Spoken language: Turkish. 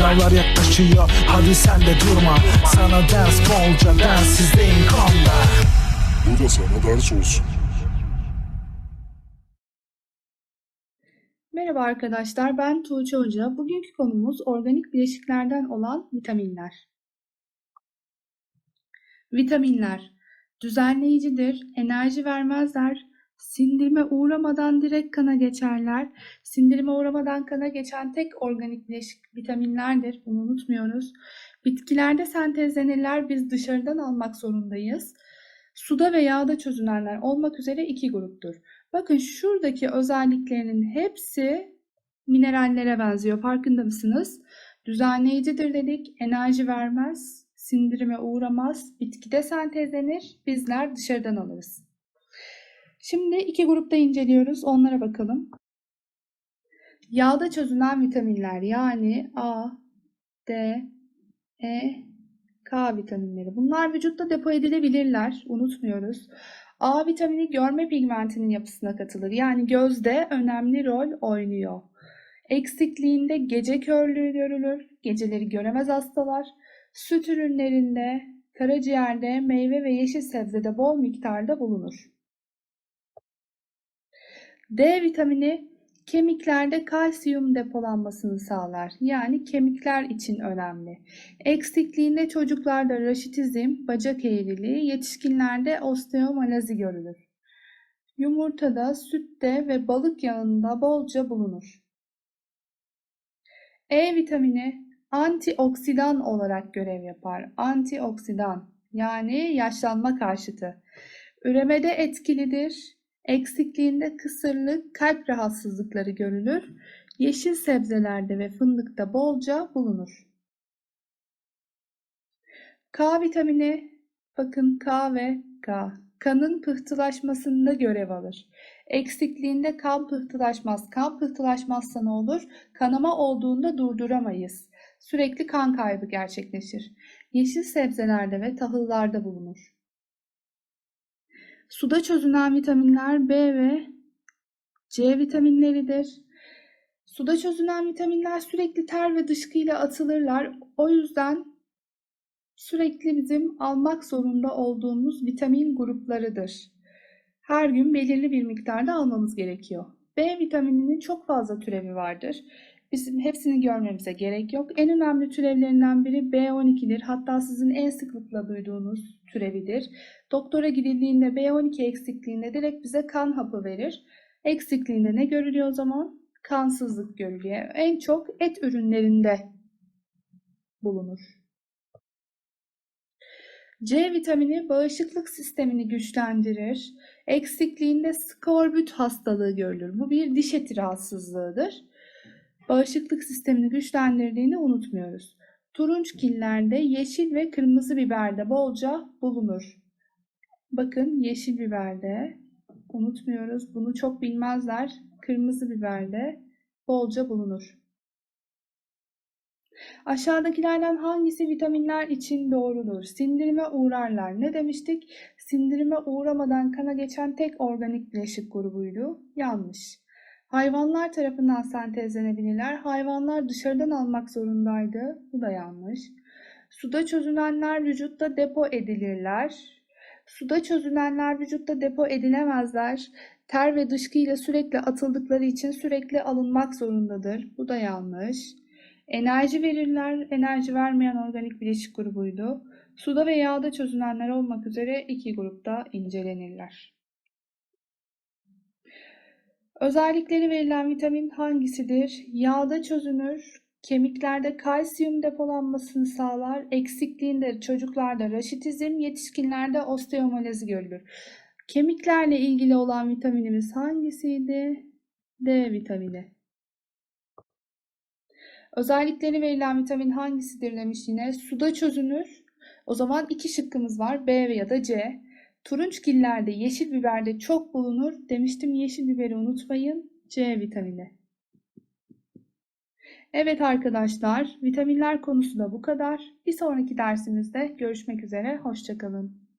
Sınavlar yaklaşıyor hadi sen de durma Sana ders bolca densizliğin konda Bu da sana ders olsun. Merhaba arkadaşlar, ben Tuğçe Hoca. Bugünkü konumuz organik bileşiklerden olan vitaminler. Vitaminler düzenleyicidir, enerji vermezler, sindirime uğramadan direkt kana geçerler. Sindirime uğramadan kana geçen tek organik bileşik vitaminlerdir. Bunu unutmuyoruz. Bitkilerde sentezlenirler, biz dışarıdan almak zorundayız. Suda ve yağda çözünenler olmak üzere iki gruptur. Bakın şuradaki özelliklerinin hepsi minerallere benziyor. Farkında mısınız? Düzenleyicidir dedik, enerji vermez, sindirime uğramaz, bitkide sentezlenir, bizler dışarıdan alırız. Şimdi iki grupta inceliyoruz, onlara bakalım. Yağda çözünen vitaminler yani A, D, E, K vitaminleri. Bunlar vücutta depo edilebilirler, unutmuyoruz. A vitamini görme pigmentinin yapısına katılır. Yani gözde önemli rol oynuyor. Eksikliğinde gece körlüğü görülür. Geceleri göremez hastalar. Süt ürünlerinde, karaciğerde, meyve ve yeşil sebzede bol miktarda bulunur. D vitamini kemiklerde kalsiyum depolanmasını sağlar. Yani kemikler için önemli. Eksikliğinde çocuklarda raşitizm, bacak eğriliği, yetişkinlerde osteomalazi görülür. Yumurtada, sütte ve balık yağında bolca bulunur. E vitamini antioksidan olarak görev yapar. Antioksidan yani yaşlanma karşıtı. Üremede etkilidir. Eksikliğinde kısırlık, kalp rahatsızlıkları görülür. Yeşil sebzelerde ve fındıkta bolca bulunur. K vitamini, bakın K ve K, kanın pıhtılaşmasında görev alır. Eksikliğinde kan pıhtılaşmaz. Kan pıhtılaşmazsa ne olur? Kanama olduğunda durduramayız. Sürekli kan kaybı gerçekleşir. Yeşil sebzelerde ve tahıllarda bulunur. Suda çözünen vitaminler B ve C vitaminleridir. Suda çözünen vitaminler sürekli ter ve dışkıyla atılırlar. O yüzden sürekli bizim almak zorunda olduğumuz vitamin gruplarıdır. Her gün belirli bir miktarda almamız gerekiyor. B vitamininin çok fazla türevi vardır. Bizim hepsini görmemize gerek yok. En önemli türevlerinden biri B12'dir. Hatta sizin en sıklıkla duyduğunuz türevidir. Doktora gidildiğinde B12 eksikliğinde direkt bize kan hapı verir. Eksikliğinde ne görülüyor o zaman? Kansızlık görülüyor. En çok et ürünlerinde bulunur. C vitamini bağışıklık sistemini güçlendirir. Eksikliğinde skorbut hastalığı görülür. Bu bir diş eti rahatsızlığıdır. Bağışıklık sistemini güçlendirdiğini unutmuyoruz. Turunçgillerde yeşil ve kırmızı biberde bolca bulunur. Bakın yeşil biberde unutmuyoruz. Bunu çok bilmezler. Kırmızı biberde bolca bulunur. Aşağıdakilerden hangisi vitaminler için doğrudur? Sindirime uğrarlar. Ne demiştik? Sindirime uğramadan kana geçen tek organik bileşik grubuydu. Yanlış. Hayvanlar tarafından sentezlenebilirler. Hayvanlar dışarıdan almak zorundaydı. Bu da yanlış. Suda çözünenler vücutta depo edilirler. Suda çözünenler vücutta depo edilemezler. Ter ve dışkıyla sürekli atıldıkları için sürekli alınmak zorundadır. Bu da yanlış. Enerji verirler. Enerji vermeyen organik bileşik grubuydu. Suda ve yağda çözünenler olmak üzere iki grupta incelenirler. Özellikleri verilen vitamin hangisidir? Yağda çözünür, kemiklerde kalsiyum depolanmasını sağlar, eksikliğinde çocuklarda raşitizm, yetişkinlerde osteomalazi görülür. Kemiklerle ilgili olan vitaminimiz hangisiydi? D vitamini. Özellikleri verilen vitamin hangisidir demiş yine. Suda çözünür. O zaman iki şıkkımız var. B ya da C. Turunçgillerde, yeşil biberde çok bulunur. Demiştim yeşil biberi unutmayın. C vitamini. Evet arkadaşlar, vitaminler konusu da bu kadar. Bir sonraki dersimizde görüşmek üzere. Hoşçakalın.